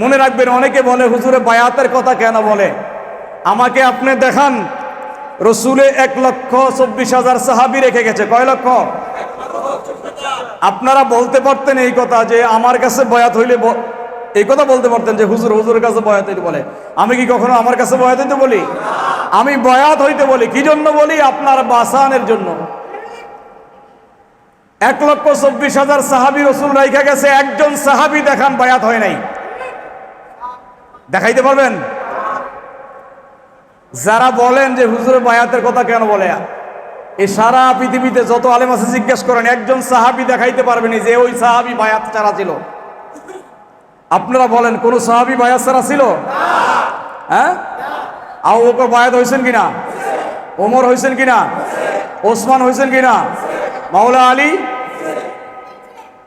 মনে রাখবেন, অনেকে বলে, হুজুরে, বায়াতের কথা কেন বলে? আমাকে আপনি দেখান, রসুলে এক লক্ষ চব্বিশ হাজার সাহাবি রেখে গেছে। কয় লক্ষ? আপনারা বলতে পারতেন এই কথা যে, আমার কাছে বয়াত হইলে এই কথা বলতে পারতেন যে, হুজুর, হুজুরের কাছে বয়াত হইতে বলে। আমি কি কখনো আমার কাছে বয়াত হইতে বলি? আমি বয়াত হইতে বলি। কি জন্য বলি? আপনার বাসানের জন্য। এক লক্ষ চব্বিশ হাজার সাহাবি রসুল রাইখা গেছে, একজন সাহাবি দেখান, বায়াত হয় নাই। দেখাইতে পারবেন? যারা বলেন যে হুজুরের বায়াতের কথা কেন বলে? এই সারা পৃথিবীতে যত আলেম আছে জিজ্ঞেস করেন, একজন সাহাবি দেখাইতে পারবেন যে ওই সাহাবি বায়াত ছাড়া ছিল। আপনারা বলেন, কোন সাহাবি বায়াত ছাড়া ছিল? হ্যাঁ? আবু বকর বায়াত হয়েছেন কিনা? ওমর হয়েছেন কিনা? ওসমান হয়েছেন কিনা? মাওলা আলী?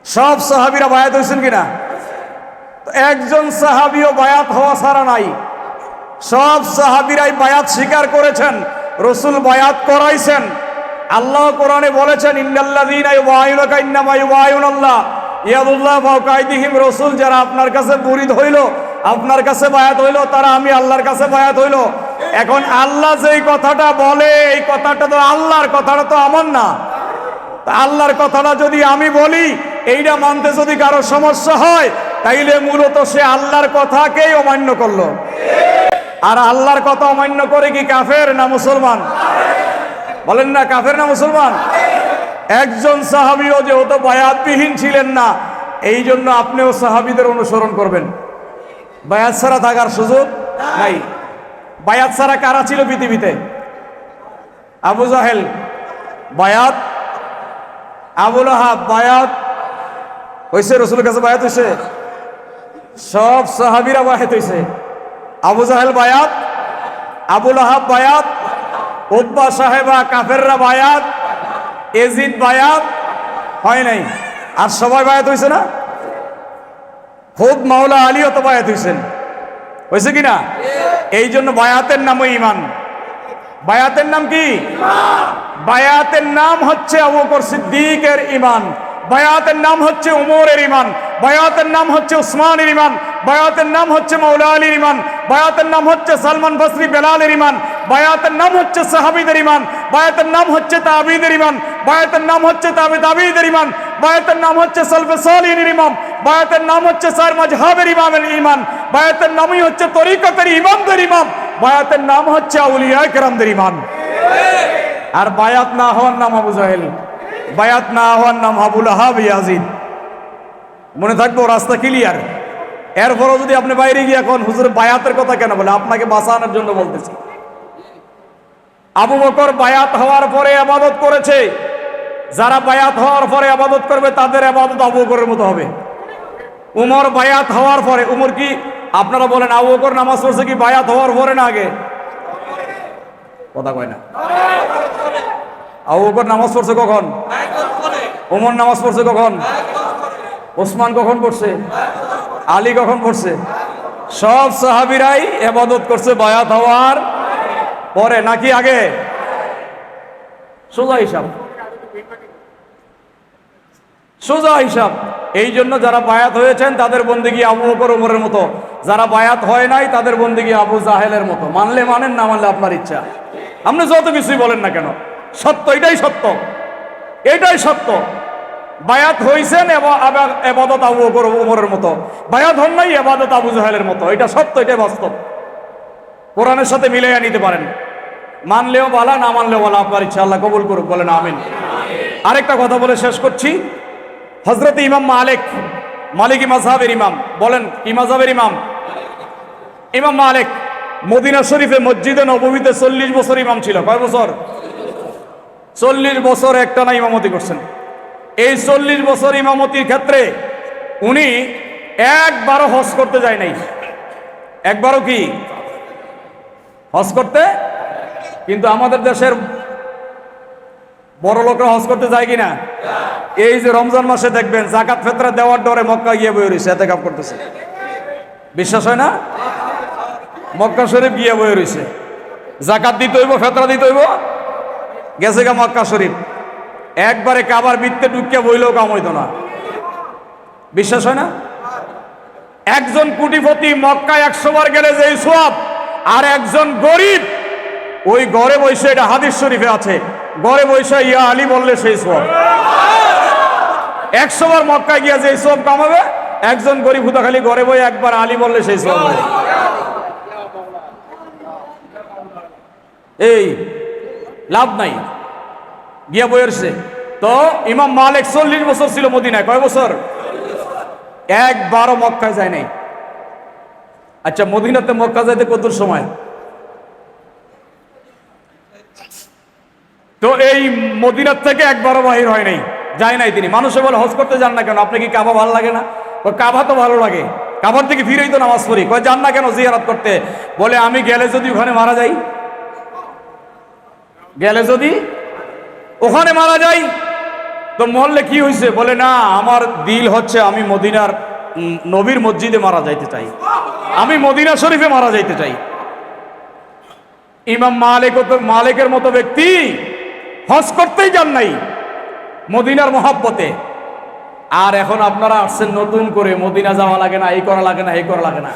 সব সাহাবিরা বায়াত হয়েছেন কিনা? একজন সাহাবিও বায়াত হওয়া ছাড়া নাই। সব সাহাবিরাই বায়াত স্বীকার করেছেন, রসুল বায়াত করাইছেন। আল্লাহ কোরআনে বলেছেন রসুল, যারা আপনার কাছে মুরিদ হইল আপনার কাছে বায়াত হইল, তারা আমি আল্লাহর কাছে বায়াত হইল। এখন আল্লাহ যেই কথাটা বলে, এই কথাটা তো আল্লাহর, কথাটা তো আমার না। আল্লাহর কথাটা যদি আমি বলি, এইটা মানতে যদি কারও সমস্যা হয় তাইলে মূলত সে আল্লাহর কথাকেই অমান্য করল। আর আল্লাহর কথা অমান্য করে কি কাফের না মুসলমান? বলেন না, কাফের না মুসলমান? একজন সাহাবিও যেহেতু বায়াতবিহীন ছিলেন না এই জন্য আপনিও সাহাবিদের অনুসরণ করবেন। বায়াত ছাড়া থাকার সুযোগ নাই। বায়াত ছাড়া কারা ছিল পৃথিবীতে? আবু জাহেল, বায়াত। আবুল আহাব বায়াত। হয়েছে রসুলের কাছে বায়াত হয়েছে সব সাহাবিরা বায়াত হয়েছে আবু জাহেল বায়াত আবুল আহাব বায়াত উদ্বা সাহেবা কাফেররা বায়াত এজিদ বায়াত হয় নাই। আর সবাই বায়াত হয়েছে না? খুব মাওলা আলীও তো বায়াত হয়েছেন হয়েছে কি না? এই জন্য বায়াতের নামও ইমান বায়াতের নাম কি? বায়াতের নাম হচ্ছে আবু বকর সিদ্দিকের ইমান বায়াতের নাম হচ্ছে উমরের ইমান বায়াতের নাম হচ্ছে উসমানের ইমান বায়াতের নাম হচ্ছে মৌলা আলীর ইমান বায়াতের নাম হচ্ছে সালমান বসরি বেলালের ইমান বায়াতের নাম হচ্ছে সাহাবিদের ইমান বায়াতের নাম হচ্ছে তাবিদের ইমান বায়াতের নাম হচ্ছে তাবে তাবিদের ইমান বায়াতের নাম হচ্ছে সলফে সালিনের ইমাম বায়াতের নাম হচ্ছে সার মাজহাবের ইমামের ইমান বায়াতের নামই হচ্ছে তরিকতের ইমামদের ইমাম বায়াতের নাম হচ্ছে আউলিয়া কেরামদের ইমান আর বায়াত না হওয়ার নাম আবু জাহেল বায়াত না হওয়ার নাম আবুল আহাব ইয়াজিদ। মনে থাকব রাস্তা ক্লিয়ার এরপরও যদি আপনি বাইরে গিয়ে এখন হুজুর বায়াতের কথা কেন বলে? আপনাকে বাঁচানোর জন্য বলতেছি। আবু বকর বায়াত হওয়ার পরে আবাদত করেছে। যারা বায়াত হওয়ার পরে আবাদত করবে, তাদের আবাদত আবু বকরের মতো হবে। উমর বায়াত হওয়ার পরে, উমর কি, আপনারা বলেন আবু বকর নামাজ পড়ছে কি বায়াত হওয়ার পরে না আগে? কথা কয় না। আবু নামাজ পড়ছে কখন? ওমর নামাজ পড়ছে কখন? ওসমান কখন পড়ছে? আলী কখন পড়ছে? সব সাহাবিরাই এবাদত করছে, বায়াত হওয়ার পরে, নাকি আগে? সোজা হিসাব। সোজা হিসাব। এই জন্য যারা বায়াত হয়েছেন, তাদের বন্দিগি আবু বকর ওমরের মতো। যারা বায়াত হয় নাই, তাদের বন্দিগি আবু জাহেলের মতো। মানলে মানেন, না মানলে আপনার ইচ্ছা। আপনি যত কিছুই বলেন না কেন? সত্য, এটাই সত্য। এটাই সত্য। বায়াত হইছেন এব- এবাদত আবু ওমরের মতো। বায়াত হন নাই, এবাদত আবু জাহেলের মতো। এটা সত্য, এটাই বাস্তব। কোরআনের সাথে মিলাইয়া নিতে পারেন। মানলেও বলা, না মানলেও বলা, আপনার ইচ্ছা আল্লাহ কবুল করুক, বলেন আমিন। আরেকটা কথা বলে শেষ করছি। হজরত ইমাম মালিক, মালিকি মাঝহাবের ইমাম। বলেন, কি মাঝহাবের ইমাম? ইমাম মালিক, মদিনা শরীফে মসজিদে নবমীতে চল্লিশ বছর ইমাম ছিল। কয় বছর? চল্লিশ বছর একটা না ইমামতি করছেন। এই চল্লিশ বছর ইমামতির ক্ষেত্রে উনি একবারও হজ করতে যায় নাই। একবারও কি? হজ করতে? কিন্তু আমাদের দেশের বড় লোকরা হজ করতে যায় কিনা? এই যে রমজান মাসে দেখবেন জাকাত ফেতরা দেওয়ার ডরে মক্কা গিয়ে বই রয়েছে এতে কাপ করতেছে। বিশ্বাস হয় না? মক্কা শরীফ গিয়ে বই রয়েছে। জাকাত দিতে হইব, ফেতরা দিতে হইব। গেছে গা মক্কা শরীফ। একবারে কাবার বৃত্তে ঢুকিয়া বইলেও কাম হইতো না। বিশ্বাস হয় না? একজন কুটিপতি মক্কায় একশো বার গেলে যে সব, আর একজন গরিব, ওই গড়ে বসে এটা হাদিস শরীফে আছে। গড়ে বসে ইয়া আলী বললে সেই সব। একশো বার মক্কায় গিয়া যে সব কামাবে একজন গরিব হুদা খালি ঘরে বই একবার আলী বললে সেই সব এই লাভ নাই। গিয়া বইয়েরছে তো ইমাম মালিক চল্লিশ বছর ছিল মদিনায়। কয় বছর? একবারও মক্কায় যায় নাই। আচ্ছা মদিনাতে মক্কা যাইতে কত সময়? তো এই মদিনার থেকে একবারও বাহির হয় নাই। যায় নাই তিনি। মানুষে বলে, হজ করতে যান না কেন? আপনি কি কাবা ভালো লাগে না? কাবা তো ভালো লাগে। কাবার থেকে ফিরেই তো নামাজ পড়ি। কয়, যান না কেন? জিয়ারাত করতে। বলে, আমি গেলে যদি ওখানে মারা যাই গেলে যদি ওখানে মারা যাই, তো মহল্লে কি হয়েছে বলে, না, আমার দিল হচ্ছে আমি মদিনার নবীর মসজিদে মারা যাইতে চাই। আমি মদিনা শরীফে মারা যাইতে চাই। ইমাম মালিক মালিকের মতো ব্যক্তি হজ করতেই যান নাই মদিনার মহাব্বতে। আর এখন আপনারা আসছেন নতুন করে, মদিনা যাওয়া লাগে না, এই করা লাগে না, এই করা লাগে না।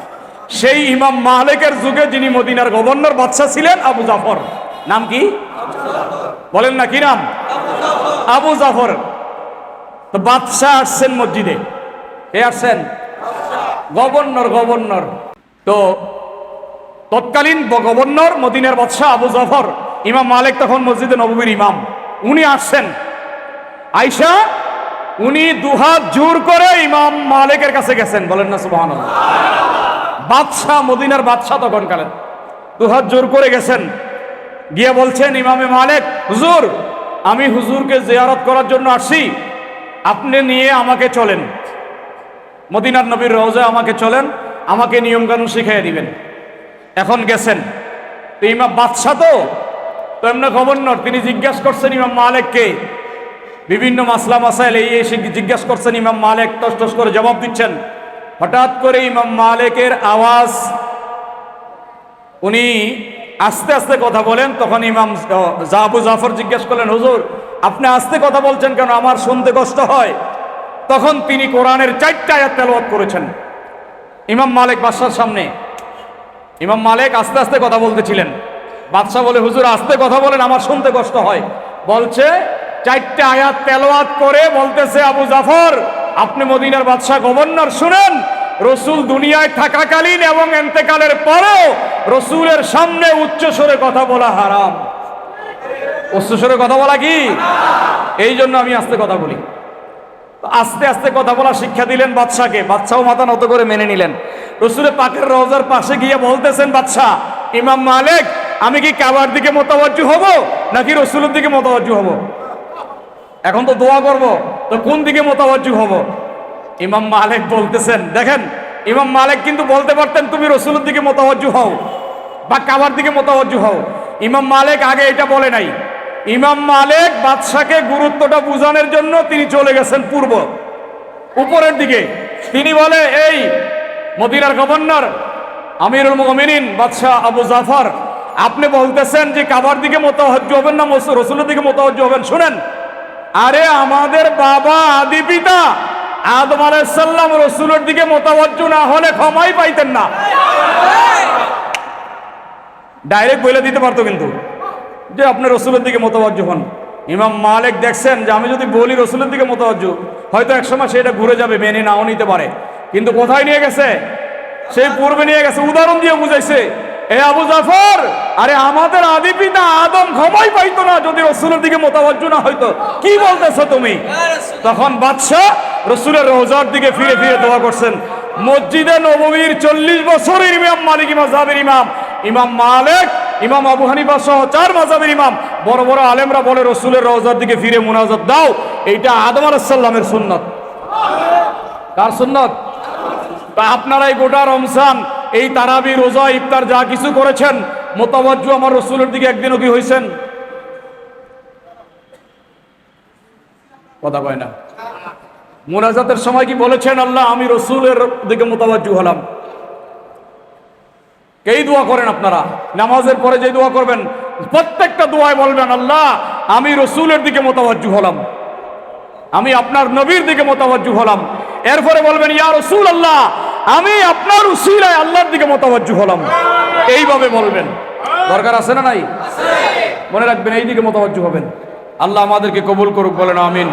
সেই ইমাম মালিকের যুগে যিনি মদিনার গভর্নর বাদশাহ ছিলেন আবু জাফর। নাম কি? বলেন না, কি নাম? আবু জাফর। তো বাদশাহ আসছেন মসজিদে। কে আসছেন? Governor governor. তো তৎকালীন গভর্নর মদিনের বাদশাহ আবু জাফর, ইমাম মালিক তখন মসজিদে নববীর ইমাম। উনি আসছেন। আইসা, উনি দুহাত জোর করে ইমাম মালিকের কাছে গেছেন। বলেন না সুবহান বাদশাহ, মদিনার বাদশাহ তখন কালেন দুহাত জোর করে গেছেন। গিয়ে বলছেন, ইমামে মালিক, হুজুর, আমি হুজুরকে জিয়ারত করার জন্য আসি আপনি নিয়ে আমাকে চলেন। মদিনার নবীর রোজে আমাকে চলেন, আমাকে নিয়মকানুন শিখিয়ে দিবেন। এখন গেছেন। তো ইমাম বাদশাহ তো তো এমনি গভর্নর তিনি জিজ্ঞাসা করছেন ইমাম মালেককে। বিভিন্ন মাসলা মাসাইল এই এসে জিজ্ঞাসা করছেন, ইমাম মালেক টস টস করে জবাব দিচ্ছেন। হঠাৎ করে ইমাম মালেকের আওয়াজ, উনি আস্তে আস্তে কথা বলেন, তখন ইমাম জাহাবু জাফর জিজ্ঞেস করলেন, হুজুর, আপনি আস্তে কথা বলছেন কেন? আমার শুনতে কষ্ট হয়। তখন তিনি কোরআনের চারটা আয়াত তেলাওয়াত করেছেন। ইমাম মালিক বাদশার সামনে, ইমাম মালিক আস্তে আস্তে কথা বলতেছিলেন। বাদশাহ বলে, হুজুর, আস্তে কথা বলেন, আমার শুনতে কষ্ট হয়। বলছে, চারটে আয়াত তেলাওয়াত করে বলতেছে আবু জাফর, আপনি মদিনার বাদশাহ গভর্নর, শুনেন। রসুল দুনিয়ায় থাকাকালীন এবং এন্তেকালের পরেও রসুলের সামনে উচ্চ স্বরে কথা বলা হারাম। উচ্চ স্বরে কথা বলা কি? এই জন্য আমি আস্তে কথা বলি। আস্তে আস্তে কথা বলা শিক্ষা দিলেন বাদশাকে। বাদশাও মাথা নত করে মেনে নিলেন। রসুলের পাকের রওজার পাশে গিয়ে বলতেছেন বাদশাহ ইমাম মালিক, আমি কি কাবার দিকে মোতাবজ্জু হব নাকি রসুলের দিকে মোতাবজ্জু হব? এখন তো দোয়া করব, তো কোন দিকে মোতাবজ্জু হব? ইমাম মালিক বলতেছেন, দেখেন, ইমাম মালিক কিন্তু বলতে পারতেন তুমি রসুলের দিকে মোতাবজ্জু হও বা কাবার দিকে মোতাবজ্জু হও। ইমাম মালিক আগে এটা বলে নাই। ইমাম মালিক বাদশাকে গুরুত্বটা বোঝানোর জন্য তিনি চলে গেছেন পূর্ব, উপরের দিকে। তিনি বলে, এই মদিনার গভর্নর, আমিরুল মুমিনিন, বাদশাহ আবু জাফর, আপনি বলতেছেন যে কাবার দিকে মোতাবজ্জু হবেন না, রসুলের দিকে মোতাবজ্জু হবেন। শুনেন, আরে আমাদের বাবা আদি পিতা আদম আলাইসাল্লাম রসুলের দিকে মোতাবজ্জু না হলে ক্ষমাই পাইতেন না। ডাইরেক্ট বলে দিতে পারতো কিন্তু। যে আপনি রসুলের দিকে মোতাবজ্জু হন। ইমাম মালিক দেখছেন যে আমি যদি বলি রসুলের দিকে মোতাবজ্জু হয়তো একসময় সেটা ঘুরে যাবে মেনে নাও নিতে পারে। কিন্তু কোথায় নিয়ে গেছে? সেই পূর্বে নিয়ে গেছে উদাহরণ দিয়ে বুঝাইছে এ আবু জাফর আরে আমাদের আদি পিতা আদম ক্ষমাই পাইতো না যদি রসুলের দিকে মোতাবজ্জু না হইতো। কি বলতেছো তুমি? তখন বাদশাহ রসুলের রোজার দিকে ফিরে ফিরে দোয়া করছেন। মসজিদে নবমীর চল্লিশ বছরের ইমাম মালিক ইমাজাবের ইমাম ইমাম মালিক, ইমাম আবু হানিফা সহ চার মাজাবের ইমাম। বড় বড় আলেমরা বলে, রসুলের রোজার দিকে ফিরে মুনাজাত দাও। এইটা আদম আলাহিসাল্লামের সুন্নত। কার সুন্নত? তা আপনারাই গোটা রমজান এই তারাবি, রোজা, ইফতার যা কিছু করেছেন, মোতাবজ্জু আমার রসুলের দিকে একদিনও কি হয়েছেন কথা কয় না। মোনাজাতের সময় কি বলেছেন? আল্লাহ আমি রসুলের দিকে মোতাবজ্জু হলাম। এই দোয়া করেন আপনারা। নামাজের পরে যে দোয়া করবেন প্রত্যেকটা দোয়ায় বলবেন আল্লাহ আমি রসুলের দিকে মোতাবজ্জু হলাম। আমি আপনার নবীর দিকে মোতাবজ্জু হলাম। এরপরে বলবেন ইয়া রসুল আল্লাহ আমি আপনার উসিলায় আল্লাহর দিকে মতাবজ্জু হলাম। এইভাবে বলবেন। দরকার আছে না নাই? মনে রাখবেন এই দিকে মতাবজ্জু হবেন। আল্লাহ আমাদেরকে কবুল করুক বলেন আমিন।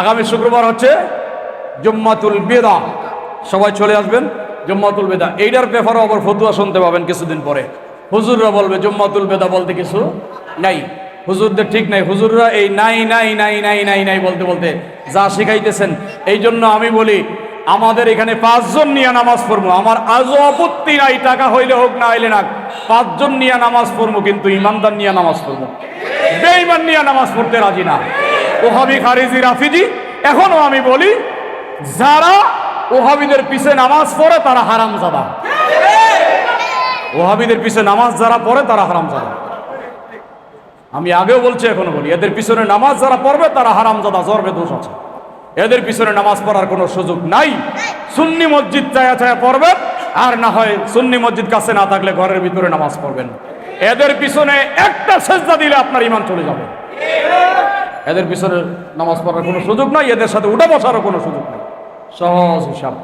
আগামী শুক্রবার হচ্ছে জম্মাতুল বেদা। সবাই চলে আসবেন, জম্মাতুল বেদা। এইটার ব্যাপারেও আবার ফতুয়া শুনতে পাবেন কিছুদিন পরে। হুজুররা বলবে, জম্মাতুল বেদা বলতে কিছু নাই। হুজুরদের ঠিক নাই। হুজুররা এই নাই নাই নাই নাই নাই নাই বলতে বলতে যা শিখাইতেছেন এই জন্য আমি বলি, আমাদের এখানে পাঁচজন নিয়ে নামাজ পড়ব। আমার আজও আপত্তি নাই, টাকা হইলে হোক, না হইলে না। পাঁচজন নিয়ে নামাজ পড়ব, কিন্তু ইমানদার নিয়ে নামাজ পড়ব। বেঈমান নিয়ে নামাজ পড়তে রাজি না। ওহাবি খারিজি রাফিজি, এখনও আমি বলি, যারা ওহাবিদের পিছে নামাজ পড়ে, তারা হারাম জাদা ওহাবিদের পিছে নামাজ যারা পড়ে, তারা হারাম জাদা আমি আগেও বলছি, এখনও বলি, এদের পিছনে নামাজ যারা পড়বে, তারা হারাম জাদা জর্বে দোষ আছে। এদের পিছনে নামাজ পড়ার কোনো সুযোগ নাই। সুন্নি মসজিদ চায়া চায়া পড়বেন, আর না হয় সুন্নি মসজিদ কাছে না থাকলে ঘরের ভিতরে নামাজ পড়বেন। এদের পিছনে একটা সেজদা দিলে আপনার ইমান চলে যাবে। এদের পিছনে নামাজ পড়ার কোনো সুযোগ নাই, এদের সাথে উঠা বসারও কোনো সুযোগ নেই। সহজ হিসাব।